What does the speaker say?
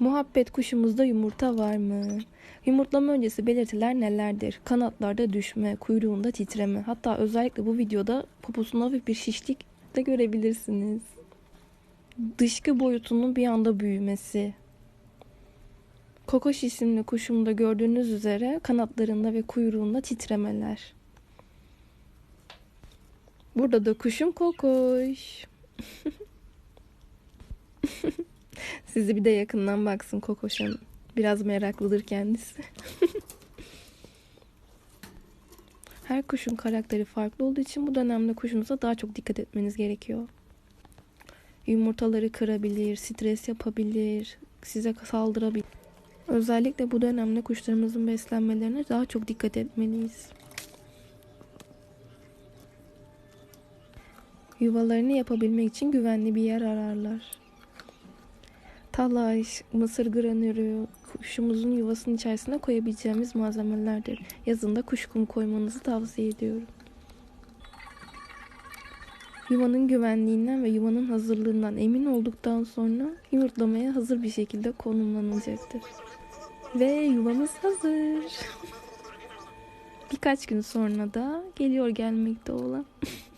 Muhabbet kuşumuzda yumurta var mı? Yumurtlama öncesi belirtiler nelerdir? Kanatlarda düşme, kuyruğunda titreme. Hatta özellikle bu videoda poposunda hafif bir şişlik de görebilirsiniz. Dışkı boyutunun bir anda büyümesi. Kokoş isimli kuşumda gördüğünüz üzere kanatlarında ve kuyruğunda titremeler. Burada da kuşum kokoş. Sizi bir de yakından baksın Kokoş'a. Biraz meraklıdır kendisi. Her kuşun karakteri farklı olduğu için bu dönemde kuşunuza daha çok dikkat etmeniz gerekiyor. Yumurtaları kırabilir, stres yapabilir, size saldırabilir. Özellikle bu dönemde kuşlarımızın beslenmelerine daha çok dikkat etmeliyiz. Yuvalarını yapabilmek için güvenli bir yer ararlar. Talaş, mısır granürü, kuşumuzun yuvasının içerisine koyabileceğimiz malzemelerdir. Yazında kuş kumu koymanızı tavsiye ediyorum. Yuvanın güvenliğinden ve yuvanın hazırlığından emin olduktan sonra yumurtlamaya hazır bir şekilde konumlanacaktır. Ve yuvamız hazır. Birkaç gün sonra da geliyor gelmekte olan